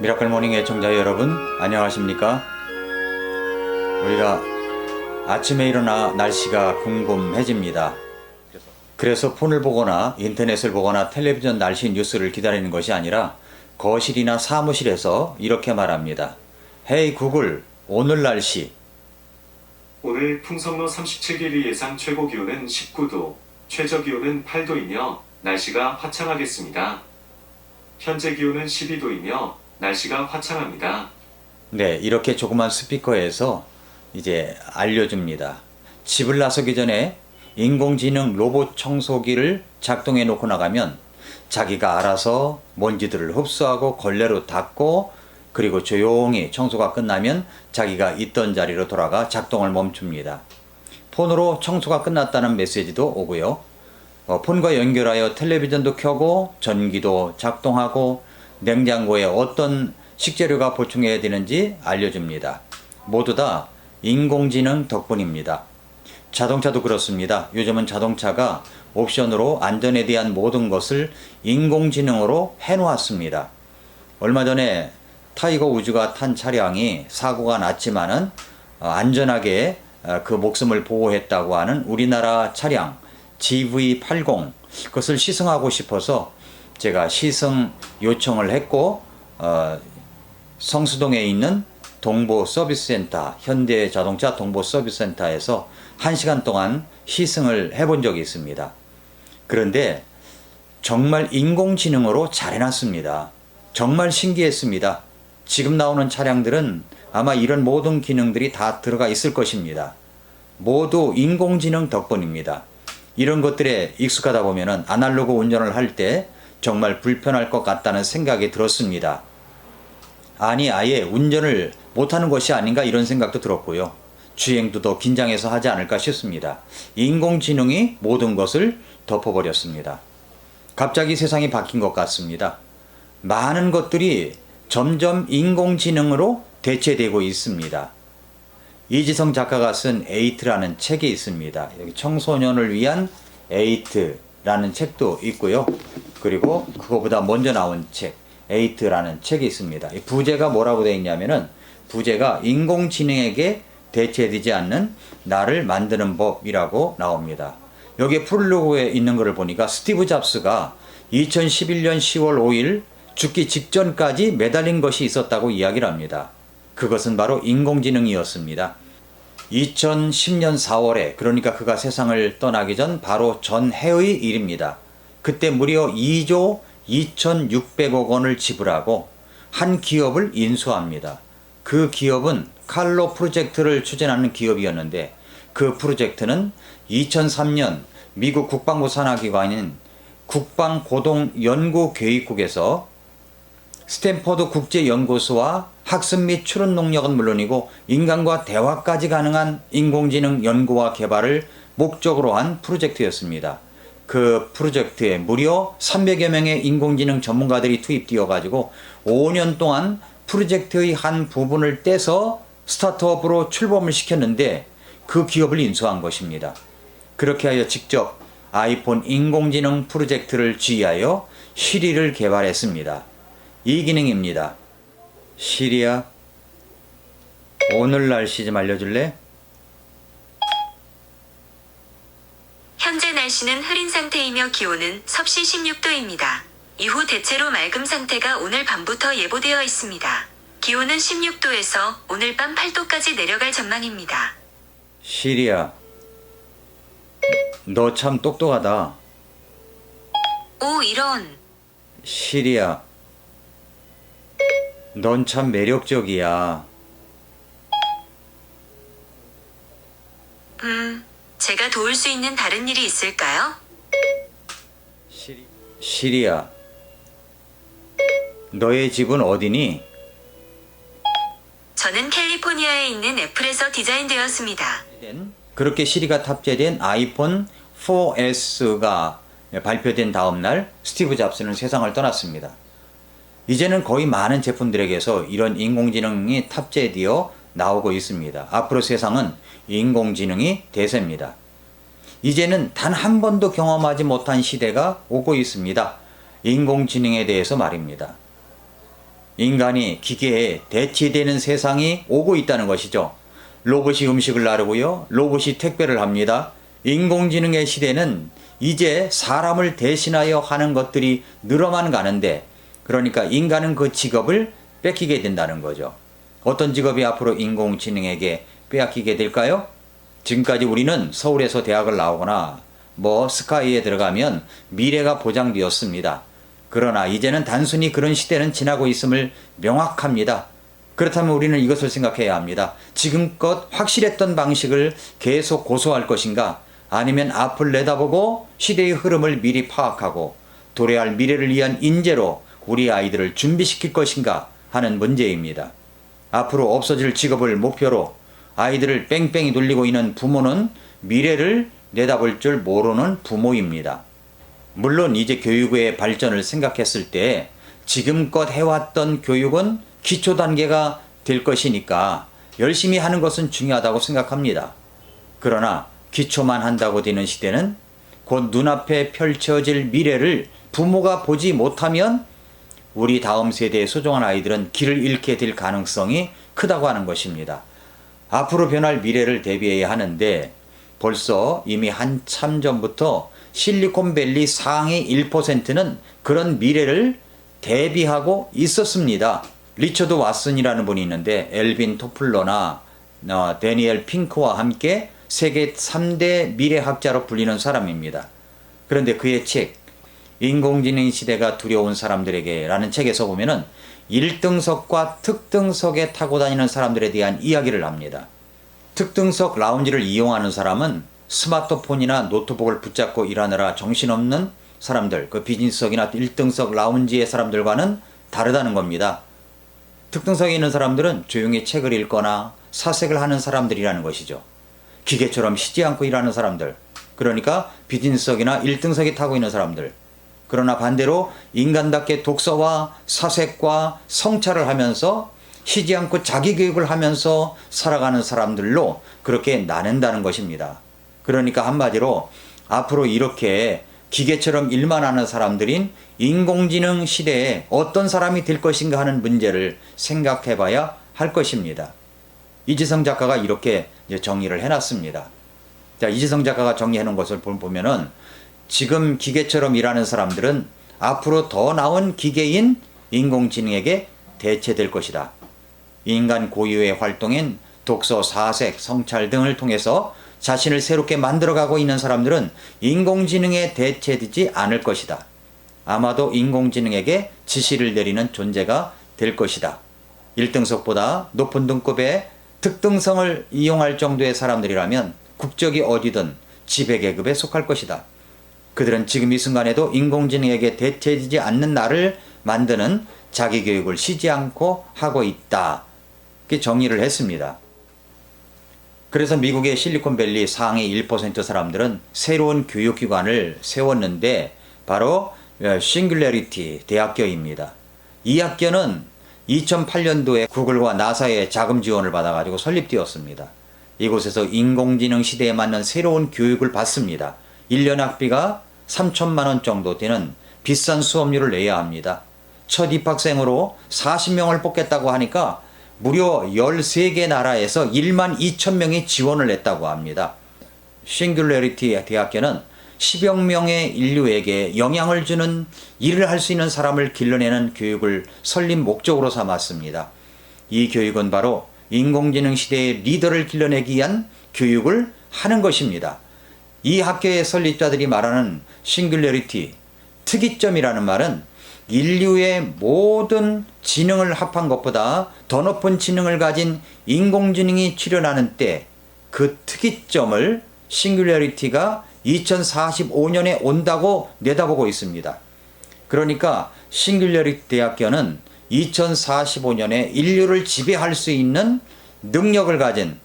미라클 모닝 애청자 여러분 안녕하십니까? 우리가 아침에 일어나 날씨가 궁금해집니다. 그래서 폰을 보거나 인터넷을 보거나 텔레비전 날씨 뉴스를 기다리는 것이 아니라 거실이나 사무실에서 이렇게 말합니다. 헤이 구글 오늘 날씨 오늘 풍성로 37개리 예상 최고 기온은 19도, 최저 기온은 8도이며 날씨가 화창하겠습니다. 현재 기온은 12도이며 날씨가 화창합니다. 네, 이렇게 조그만 스피커에서 이제 알려줍니다. 집을 나서기 전에 인공지능 로봇 청소기를 작동해 놓고 나가면 자기가 알아서 먼지들을 흡수하고 걸레로 닦고 그리고 조용히 청소가 끝나면 자기가 있던 자리로 돌아가 작동을 멈춥니다. 폰으로 청소가 끝났다는 메시지도 오고요. 어, 폰과 연결하여 텔레비전도 켜고 전기도 작동하고 냉장고에 어떤 식재료가 보충해야 되는지 알려줍니다. 모두 다 인공지능 덕분입니다. 자동차도 그렇습니다. 요즘은 자동차가 옵션으로 안전에 대한 모든 것을 인공지능으로 해놓았습니다. 얼마 전에 타이거 우즈가 탄 차량이 사고가 났지만은 어, 안전하게 어, 그 목숨을 보호했다고 하는 우리나라 차량 GV80 그것을 시승하고 싶어서 제가 시승 요청을 했고 어, 성수동에 있는 동보 서비스센터 현대자동차 동보 서비스센터에서 1시간 동안 시승을 해본 적이 있습니다. 그런데 정말 인공지능으로 잘 해놨습니다. 정말 신기했습니다. 지금 나오는 차량들은 아마 이런 모든 기능들이 다 들어가 있을 것입니다. 모두 인공지능 덕분입니다. 이런 것들에 익숙하다 보면은 아날로그 운전을 할 때 정말 불편할 것 같다는 생각이 들었습니다. 아니, 아예 운전을 못하는 것이 아닌가 이런 생각도 들었고요. 주행도 더 긴장해서 하지 않을까 싶습니다. 인공지능이 모든 것을 덮어버렸습니다. 갑자기 세상이 바뀐 것 같습니다. 많은 것들이 점점 인공지능으로 대체되고 있습니다. 이지성 작가가 쓴 에이트라는 책이 있습니다. 청소년을 위한 에이트라는 책도 있고요. 그리고 그거보다 먼저 나온 책, 에이트라는 책이 있습니다. 이 부제가 뭐라고 되어 있냐면은 부제가 인공지능에게 대체되지 않는 나를 만드는 법이라고 나옵니다. 여기에 프롤로그에 있는 것을 보니까 스티브 잡스가 2011년 10월 5일 죽기 직전까지 매달린 것이 있었다고 이야기를 합니다. 그것은 바로 인공지능이었습니다. 2010년 4월에 그러니까 그가 세상을 떠나기 전 바로 전해의 일입니다. 그때 무려 2조 2,600억 원을 지불하고 한 기업을 인수합니다. 그 기업은 칼로 프로젝트를 추진하는 기업이었는데 그 프로젝트는 2003년 미국 국방부 산하기관인 국방고동연구교육국에서 스탠퍼드 국제연구소와 학습 및 추론 능력은 물론이고 인간과 대화까지 가능한 인공지능 연구와 개발을 목적으로 한 프로젝트였습니다. 그 프로젝트에 무려 300여 명의 인공지능 전문가들이 투입되어 가지고 5년 동안 프로젝트의 한 부분을 떼서 스타트업으로 출범을 시켰는데 그 기업을 인수한 것입니다. 그렇게 하여 직접 아이폰 인공지능 프로젝트를 지휘하여 시리를 개발했습니다. 이 기능입니다. 시리야, 오늘 날씨 좀 알려줄래? 현재 날씨는 흐린 상태이며 기온은 섭씨 16도입니다. 이후 대체로 맑음 상태가 오늘 밤부터 예보되어 있습니다. 기온은 16도에서 오늘 밤 8도까지 내려갈 전망입니다. 시리야, 너 참 똑똑하다. 오, 이런. 시리야, 넌 참 매력적이야. 음, 제가 도울 수 있는 다른 일이 있을까요? 시리, 시리야, 너의 집은 어디니? 저는 캘리포니아에 있는 애플에서 디자인되었습니다. 그렇게 시리가 탑재된 아이폰 4S가 발표된 다음 날 스티브 잡스는 세상을 떠났습니다. 이제는 거의 많은 제품들에게서 이런 인공지능이 탑재되어 나오고 있습니다. 앞으로 세상은 인공지능이 대세입니다. 이제는 단 한 번도 경험하지 못한 시대가 오고 있습니다. 인공지능에 대해서 말입니다. 인간이 기계에 대체되는 세상이 오고 있다는 것이죠. 로봇이 음식을 나르고요. 로봇이 택배를 합니다. 인공지능의 시대는 이제 사람을 대신하여 하는 것들이 늘어만 가는데 그러니까 인간은 그 직업을 뺏기게 된다는 거죠. 어떤 직업이 앞으로 인공지능에게 빼앗기게 될까요? 지금까지 우리는 서울에서 대학을 나오거나 뭐 스카이에 들어가면 미래가 보장되었습니다. 그러나 이제는 단순히 그런 시대는 지나고 있음을 명확합니다. 그렇다면 우리는 이것을 생각해야 합니다. 지금껏 확실했던 방식을 계속 고수할 것인가? 아니면 앞을 내다보고 시대의 흐름을 미리 파악하고 도래할 미래를 위한 인재로 우리 아이들을 준비시킬 것인가 하는 문제입니다. 앞으로 없어질 직업을 목표로 아이들을 뺑뺑이 돌리고 있는 부모는 미래를 내다볼 줄 모르는 부모입니다. 물론 이제 교육의 발전을 생각했을 때 지금껏 해왔던 교육은 기초 단계가 될 것이니까 열심히 하는 것은 중요하다고 생각합니다. 그러나 기초만 한다고 되는 시대는 곧 눈앞에 펼쳐질 미래를 부모가 보지 못하면 우리 다음 세대의 소중한 아이들은 길을 잃게 될 가능성이 크다고 하는 것입니다. 앞으로 변할 미래를 대비해야 하는데 벌써 이미 한참 전부터 실리콘밸리 상위 1%는 그런 미래를 대비하고 있었습니다. 리처드 왓슨이라는 분이 있는데 엘빈 토플러나 어, 데니엘 핑크와 함께 세계 3대 미래학자로 불리는 사람입니다. 그런데 그의 책 인공지능 시대가 두려운 사람들에게 라는 책에서 보면은 1등석과 특등석에 타고 다니는 사람들에 대한 이야기를 합니다. 특등석 라운지를 이용하는 사람은 스마트폰이나 노트북을 붙잡고 일하느라 정신없는 사람들, 그 비즈니스석이나 1등석 라운지의 사람들과는 다르다는 겁니다. 특등석에 있는 사람들은 조용히 책을 읽거나 사색을 하는 사람들이라는 것이죠. 기계처럼 쉬지 않고 일하는 사람들. 그러니까 비즈니스석이나 1등석에 타고 있는 사람들. 그러나 반대로 인간답게 독서와 사색과 성찰을 하면서 쉬지 않고 자기 교육을 하면서 살아가는 사람들로 그렇게 나눈다는 것입니다. 그러니까 한마디로 앞으로 이렇게 기계처럼 일만 하는 사람들인 인공지능 시대에 어떤 사람이 될 것인가 하는 문제를 생각해 봐야 할 것입니다. 이지성 작가가 이렇게 정리를 해놨습니다. 자, 이지성 작가가 정리해 놓은 것을 보- 보면은 지금 기계처럼 일하는 사람들은 앞으로 더 나은 기계인 인공지능에게 대체될 것이다. 인간 고유의 활동인 독서, 사색, 성찰 등을 통해서 자신을 새롭게 만들어가고 있는 사람들은 인공지능에 대체되지 않을 것이다. 아마도 인공지능에게 지시를 내리는 존재가 될 것이다. 1등석보다 높은 등급의 특등성을 이용할 정도의 사람들이라면 국적이 어디든 지배계급에 속할 것이다. 그들은 지금 이 순간에도 인공지능에게 대체되지 않는 나를 만드는 자기 교육을 쉬지 않고 하고 있다. 이렇게 정리를 했습니다. 그래서 미국의 실리콘밸리 상위 1% 사람들은 새로운 교육기관을 세웠는데 바로 싱귤레리티 대학교입니다. 이 학교는 2008년도에 구글과 나사의 자금 지원을 받아가지고 설립되었습니다. 이곳에서 인공지능 시대에 맞는 새로운 교육을 받습니다. 1년 학비가 3천만 원 정도 되는 비싼 수업료를 내야 합니다. 첫 입학생으로 40명을 뽑겠다고 하니까 무려 13개 나라에서 1만 2천 명이 지원을 했다고 합니다. 싱귤레리티 대학교는 10여 명의 인류에게 영향을 주는 일을 할 수 있는 사람을 길러내는 교육을 설립 목적으로 삼았습니다. 이 교육은 바로 인공지능 시대의 리더를 길러내기 위한 교육을 하는 것입니다. 이 학교의 설립자들이 말하는 싱귤레리티, 특이점이라는 말은 인류의 모든 지능을 합한 것보다 더 높은 지능을 가진 인공지능이 출현하는 때 그 특이점을 싱귤레리티가 2045년에 온다고 내다보고 있습니다. 그러니까 싱귤레리티 대학교는 2045년에 인류를 지배할 수 있는 능력을 가진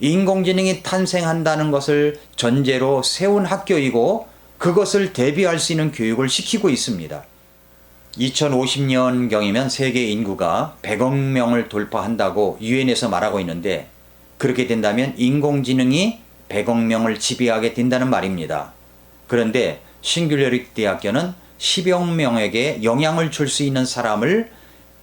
인공지능이 탄생한다는 것을 전제로 세운 학교이고 그것을 대비할 수 있는 교육을 시키고 있습니다. 2050년경이면 세계 인구가 100억 명을 돌파한다고 유엔에서 말하고 있는데 그렇게 된다면 인공지능이 100억 명을 지배하게 된다는 말입니다. 그런데 싱귤레리티 대학교는 10여 명에게 영향을 줄 수 있는 사람을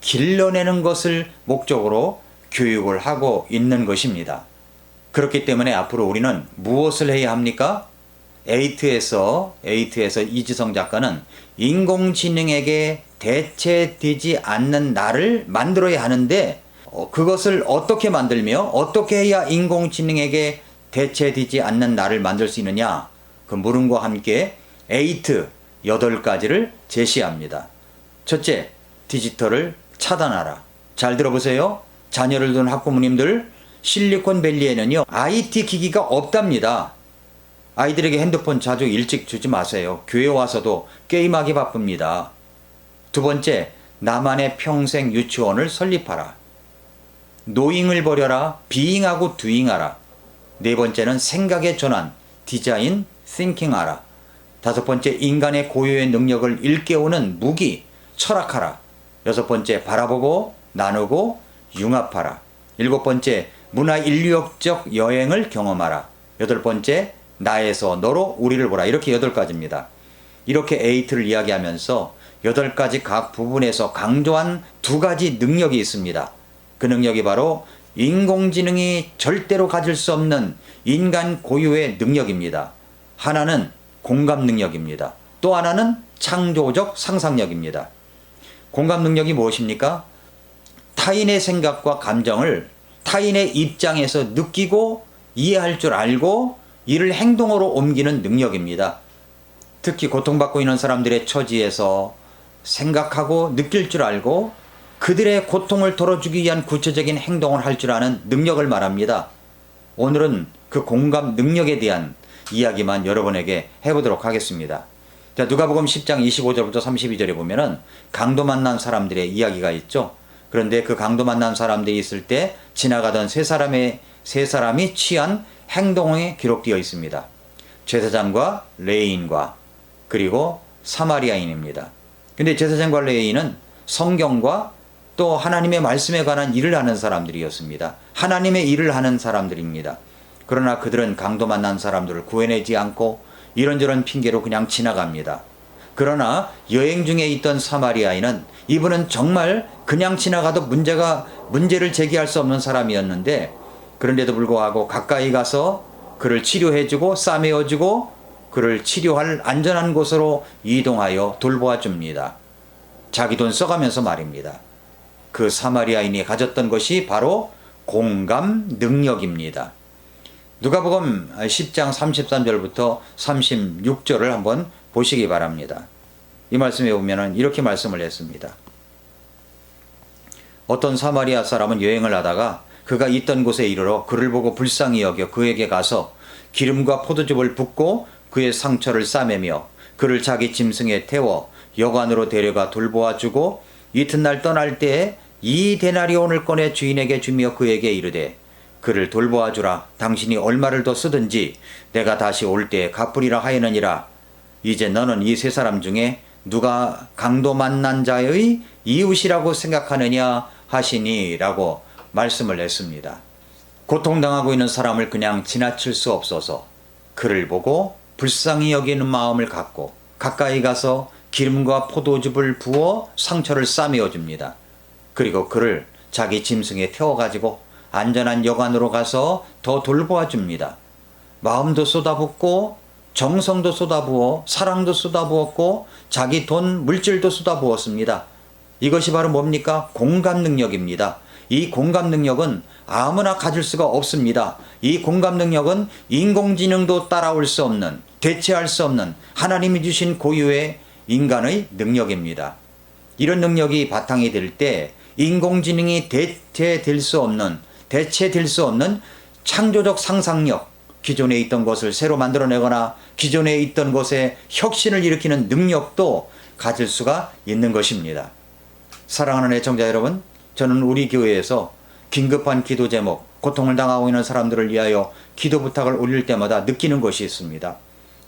길러내는 것을 목적으로 교육을 하고 있는 것입니다. 그렇기 때문에 앞으로 우리는 무엇을 해야 합니까? 에이트에서 에이트에서 이지성 작가는 인공지능에게 대체되지 않는 나를 만들어야 하는데 어, 그것을 어떻게 만들며 어떻게 해야 인공지능에게 대체되지 않는 나를 만들 수 있느냐 그 물음과 함께 에이트 여덟 가지를 제시합니다. 첫째, 디지털을 차단하라. 잘 들어보세요. 자녀를 둔 학부모님들 실리콘밸리에는요 IT 기기가 없답니다. 아이들에게 핸드폰 자주 일찍 주지 마세요. 교회 와서도 게임하기 바쁩니다. 두 번째, 나만의 평생 유치원을 설립하라. 노잉을 버려라. 비잉하고 두잉하라. 네 번째는 생각의 전환, 디자인, 싱킹하라. 다섯 번째, 인간의 고유의 능력을 일깨우는 무기, 철학하라. 여섯 번째, 바라보고 나누고 융합하라. 일곱 번째, 문화 인류학적 여행을 경험하라. 여덟 번째, 나에서 너로 우리를 보라. 이렇게 여덟 가지입니다. 이렇게 에이트를 이야기하면서 여덟 가지 각 부분에서 강조한 두 가지 능력이 있습니다. 그 능력이 바로 인공지능이 절대로 가질 수 없는 인간 고유의 능력입니다. 하나는 공감 능력입니다. 또 하나는 창조적 상상력입니다. 공감 능력이 무엇입니까? 타인의 생각과 감정을 타인의 입장에서 느끼고 이해할 줄 알고 이를 행동으로 옮기는 능력입니다. 특히 고통받고 있는 사람들의 처지에서 생각하고 느낄 줄 알고 그들의 고통을 덜어주기 위한 구체적인 행동을 할 줄 아는 능력을 말합니다. 오늘은 그 공감 능력에 대한 이야기만 여러분에게 해보도록 하겠습니다. 자, 누가복음 10장 25절부터 32절에 보면은 강도 만난 사람들의 이야기가 있죠. 그런데 그 강도 만난 사람들이 있을 때 지나가던 세 사람의 세 사람이 취한 행동에 기록되어 있습니다. 제사장과 레인과 그리고 사마리아인입니다. 근데 제사장과 레인은 성경과 또 하나님의 말씀에 관한 일을 하는 사람들이었습니다. 하나님의 일을 하는 사람들입니다. 그러나 그들은 강도 만난 사람들을 구해내지 않고 이런저런 핑계로 그냥 지나갑니다. 그러나 여행 중에 있던 사마리아인은 이분은 정말 그냥 지나가도 문제가 문제를 제기할 수 없는 사람이었는데 그런데도 불구하고 가까이 가서 그를 치료해주고 싸매어주고 그를 치료할 안전한 곳으로 이동하여 돌보아 줍니다. 자기 돈 써가면서 말입니다. 그 사마리아인이 가졌던 것이 바로 공감 능력입니다. 누가복음 10장 33절부터 36절을 한번 보시기 바랍니다. 이 말씀에 보면은 이렇게 말씀을 했습니다. 어떤 사마리아 사람은 여행을 하다가 그가 있던 곳에 이르러 그를 보고 불쌍히 여겨 그에게 가서 기름과 포도즙을 붓고 그의 상처를 싸매며 그를 자기 짐승에 태워 여관으로 데려가 돌보아 주고 이튿날 떠날 때에 이 데나리온을 꺼내 주인에게 주며 그에게 이르되 그를 돌보아 주라 당신이 얼마를 더 쓰든지 내가 다시 올 때에 갚으리라 하였느니라 이제 너는 이 세 사람 중에 누가 강도 만난 자의 이웃이라고 생각하느냐 하시니라고 말씀을 했습니다. 고통당하고 있는 사람을 그냥 지나칠 수 없어서 그를 보고 불쌍히 여기는 마음을 갖고 가까이 가서 기름과 포도즙을 부어 상처를 싸매어 줍니다. 그리고 그를 자기 짐승에 태워가지고 안전한 여관으로 가서 더 돌보아 줍니다. 마음도 쏟아붓고 정성도 쏟아부어 사랑도 쏟아부었고 자기 돈 물질도 쏟아부었습니다. 이것이 바로 뭡니까? 공감 능력입니다. 이 공감 능력은 아무나 가질 수가 없습니다. 이 공감 능력은 인공지능도 따라올 수 없는, 대체할 수 없는 하나님이 주신 고유의 인간의 능력입니다. 이런 능력이 바탕이 될 때 인공지능이 대체될 수 없는, 대체될 수 없는 창조적 상상력, 기존에 있던 것을 새로 만들어내거나 기존에 있던 것에 혁신을 일으키는 능력도 가질 수가 있는 것입니다. 사랑하는 애청자 여러분, 저는 우리 교회에서 긴급한 기도 제목, 고통을 당하고 있는 사람들을 위하여 기도 부탁을 올릴 때마다 느끼는 것이 있습니다.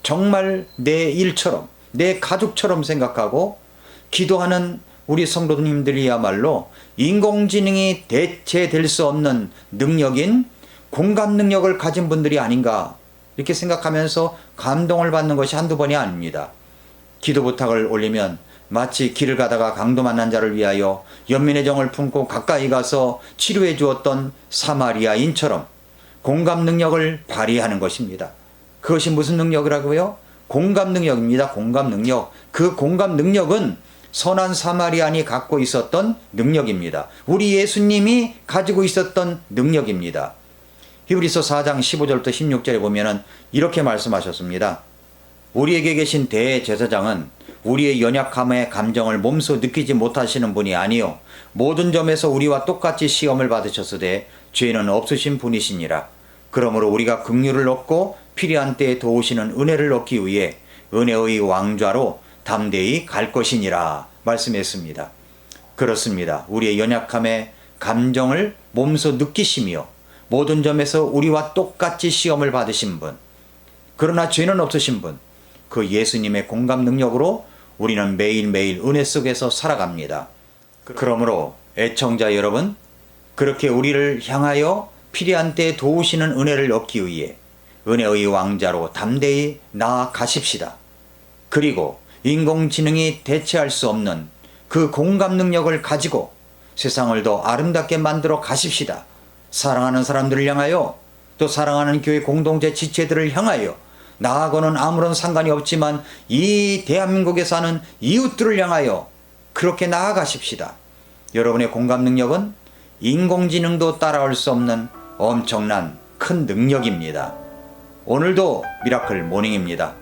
정말 내 일처럼, 내 가족처럼 생각하고 기도하는 우리 성도님들이야말로 인공지능이 대체될 수 없는 능력인 공감 능력을 가진 분들이 아닌가 이렇게 생각하면서 감동을 받는 것이 한두 번이 아닙니다. 기도 부탁을 올리면 마치 길을 가다가 강도 만난 자를 위하여 연민의 정을 품고 가까이 가서 치료해 주었던 사마리아인처럼 공감 능력을 발휘하는 것입니다. 그것이 무슨 능력이라고요? 공감 능력입니다. 공감 능력. 그 공감 능력은 선한 사마리안이 갖고 있었던 능력입니다. 우리 예수님이 가지고 있었던 능력입니다. 히브리서 4장 15절부터 16절에 보면은 이렇게 말씀하셨습니다. 우리에게 계신 대제사장은 우리의 연약함의 감정을 몸소 느끼지 못하시는 분이 아니요 모든 점에서 우리와 똑같이 시험을 받으셨으되 죄는 없으신 분이시니라. 그러므로 우리가 긍휼을 얻고 필요한 때에 도우시는 은혜를 얻기 위해 은혜의 왕좌로 담대히 갈 것이니라 말씀했습니다. 그렇습니다. 우리의 연약함의 감정을 몸소 느끼시며 모든 점에서 우리와 똑같이 시험을 받으신 분, 그러나 죄는 없으신 분, 그 예수님의 공감 능력으로 우리는 매일매일 은혜 속에서 살아갑니다. 그러므로 애청자 여러분, 그렇게 우리를 향하여 필요한 때에 도우시는 은혜를 얻기 위해 은혜의 왕자로 담대히 나아가십시다. 그리고 인공지능이 대체할 수 없는 그 공감 능력을 가지고 세상을 더 아름답게 만들어 가십시다. 사랑하는 사람들을 향하여 또 사랑하는 교회 공동체 지체들을 향하여 나하고는 아무런 상관이 없지만 이 대한민국에 사는 이웃들을 향하여 그렇게 나아가십시다. 여러분의 공감 능력은 인공지능도 따라올 수 없는 엄청난 큰 능력입니다. 오늘도 미라클 모닝입니다.